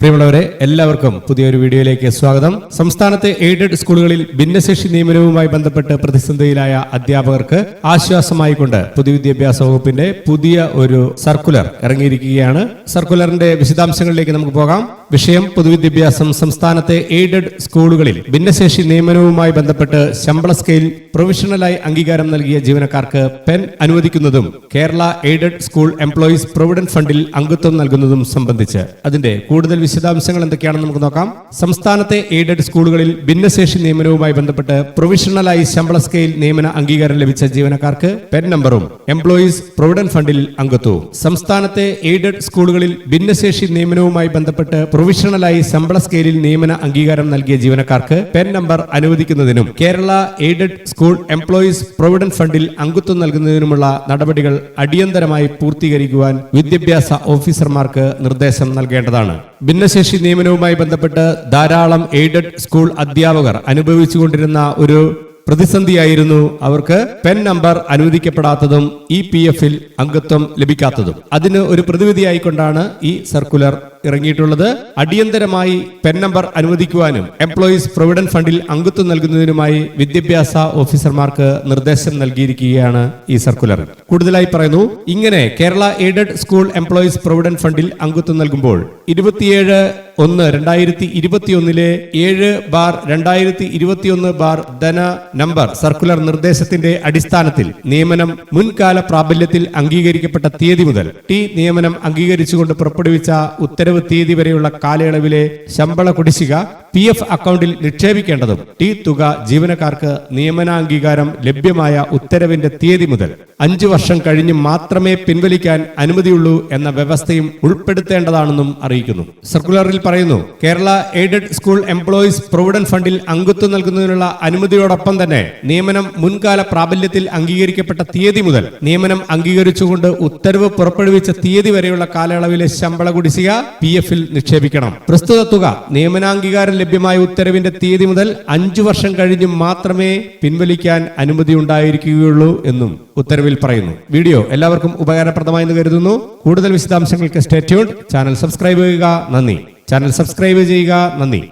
പ്രിയമുള്ളവരെ എല്ലാവർക്കും പുതിയൊരു വീഡിയോയിലേക്ക് സ്വാഗതം. സംസ്ഥാനത്തെ എയ്ഡഡ് സ്കൂളുകളിൽ ഭിന്നശേഷി നിയമനവുമായി ബന്ധപ്പെട്ട് പ്രതിസന്ധിയിലായ അധ്യാപകർക്ക് ആശ്വാസമായിക്കൊണ്ട് പൊതുവിദ്യാഭ്യാസ വകുപ്പിന്റെ പുതിയ ഒരു സർക്കുലർ ഇറങ്ങിയിരിക്കുകയാണ്. സർക്കുലറിന്റെ വിശദാംശങ്ങളിലേക്ക് നമുക്ക് പോകാം. വിഷയം പൊതുവിദ്യാഭ്യാസം സംസ്ഥാനത്തെ എയ്ഡഡ് സ്കൂളുകളിൽ ഭിന്നശേഷി നിയമനവുമായി ബന്ധപ്പെട്ട് ശമ്പള സ്കെയിൽ പ്രൊവിഷണലായി അംഗീകാരം നൽകിയ ജീവനക്കാർക്ക് PEN അനുവദിക്കുന്നതും Kerala aided school employees provident ഫണ്ടിൽ അംഗത്വം നൽകുന്നതും സംബന്ധിച്ച്. അതിന്റെ കൂടുതൽ വിശദാംശങ്ങൾ എന്തൊക്കെയാണെന്ന് നമുക്ക് നോക്കാം. സംസ്ഥാനത്തെ എയ്ഡഡ് സ്കൂളുകളിൽ ഭിന്നശേഷി നിയമനവുമായി ബന്ധപ്പെട്ട് പ്രൊവിഷണലായി ശമ്പള സ്കെയിൽ നിയമന അംഗീകാരം ലഭിച്ച ജീവനക്കാർക്ക് പെൻ നമ്പറും എംപ്ലോയീസ് പ്രൊവിഡന്റ് ഫണ്ടിൽ അംഗത്വവും. സംസ്ഥാനത്തെ എയ്ഡഡ് സ്കൂളുകളിൽ ഭിന്നശേഷി നിയമനവുമായി ബന്ധപ്പെട്ട് പ്രൊവിഷണലായി ശമ്പള സ്കെയിലിൽ നിയമന അംഗീകാരം നൽകിയ ജീവനക്കാർക്ക് PEN number അനുവദിക്കുന്നതിനും Kerala aided school employees provident ഫണ്ടിൽ അംഗത്വം നൽകുന്നതിനുമുള്ള നടപടികൾ അടിയന്തരമായി പൂർത്തീകരിക്കുവാൻ വിദ്യാഭ്യാസ ഓഫീസർമാർക്ക് നിർദ്ദേശം നൽകേണ്ടതാണ്. ഭിന്നശേഷി നിയമനവുമായി ബന്ധപ്പെട്ട് ധാരാളം എയ്ഡഡ് സ്കൂൾ അധ്യാപകർ അനുഭവിച്ചുകൊണ്ടിരുന്ന ഒരു പ്രതിസന്ധിയായിരുന്നു അവർക്ക് പെൻ നമ്പർ അനുവദിക്കപ്പെടാത്തതും ഇ പി എഫിൽ അംഗത്വം ലഭിക്കാത്തതും. അതിന് ഒരു പ്രതിവിധിയായിക്കൊണ്ടാണ് ഈ സർക്കുലർ ഇറങ്ങിയിട്ടുള്ളത് അടിയന്തരമായി പെൻ നമ്പർ അനുവദിക്കുവാനും എംപ്ലോയീസ് പ്രൊവിഡന്റ് ഫണ്ടിൽ അംഗത്വം നൽകുന്നതിനുമായി വിദ്യാഭ്യാസ ഓഫീസർമാർക്ക് നിർദ്ദേശം നൽകിയിരിക്കുകയാണ് ഈ സർക്കുലർ കൂടുതലായി പറയുന്നു ഇങ്ങനെ Kerala aided school employees provident ഫണ്ടിൽ അംഗത്വം നൽകുമ്പോൾ ഇരുപത്തിയേഴ് ഒന്ന് രണ്ടായിരത്തി ഇരുപത്തിയൊന്നിലെ ഏഴ് ബാർ രണ്ടായിരത്തി ഇരുപത്തിയൊന്ന് ബാർ ധന നമ്പർ സർക്കുലർ നിർദ്ദേശത്തിന്റെ അടിസ്ഥാനത്തിൽ നിയമനം മുൻകാല പ്രാബല്യത്തിൽ അംഗീകരിക്കപ്പെട്ട തീയതി മുതൽ ടി നിയമനം അംഗീകരിച്ചുകൊണ്ട് പുറപ്പെടുവിച്ച ഉത്തരവ് തീയതി വരെയുള്ള കാലയളവിലെ ശമ്പള കുടിശ്ശിക പി എഫ് അക്കൗണ്ടിൽ നിക്ഷേപിക്കേണ്ടതും. ടി തുക ജീവനക്കാർക്ക് നിയമനാംഗീകാരം ലഭ്യമായ ഉത്തരവിന്റെ തീയതി മുതൽ അഞ്ചു വർഷം കഴിഞ്ഞ് മാത്രമേ പിൻവലിക്കാൻ അനുമതിയുള്ളൂ എന്ന വ്യവസ്ഥയും ഉൾപ്പെടുത്തേണ്ടതാണെന്നും അറിയിക്കുന്നു. സർക്കുലറിൽ പറയുന്നു Kerala aided school employees provident ഫണ്ടിൽ അംഗത്വം നൽകുന്നതിനുള്ള അനുമതിയോടൊപ്പം തന്നെ നിയമനം മുൻകാല പ്രാബല്യത്തിൽ അംഗീകരിക്കപ്പെട്ട തീയതി മുതൽ നിയമനം അംഗീകരിച്ചുകൊണ്ട് ഉത്തരവ് പുറപ്പെടുവിച്ച തീയതി വരെയുള്ള കാലയളവിലെ ശമ്പള കുടിശ്ശിക പി എഫിൽ നിക്ഷേപിക്കണം. പ്രസ്തുത തുക നിയമനാംഗീകാരം ലഭ്യമായ ഉത്തരവിന്റെ തീയതി മുതൽ അഞ്ചു വർഷം കഴിഞ്ഞും മാത്രമേ പിൻവലിക്കാൻ അനുമതി ഉണ്ടായിരിക്കുകയുള്ളൂ എന്നും ഉത്തരവിൽ പറയുന്നു. വീഡിയോ എല്ലാവർക്കും ഉപകാരപ്രദമായെന്ന് കരുതുന്നു. കൂടുതൽ വിശദാംശങ്ങൾക്ക് സ്റ്റേറ്റ്യൂൺ ചാനൽ സബ്സ്ക്രൈബ് ചെയ്യുക നന്ദി. ചാനൽ സബ്സ്ക്രൈബ് ചെയ്യുക നന്ദി.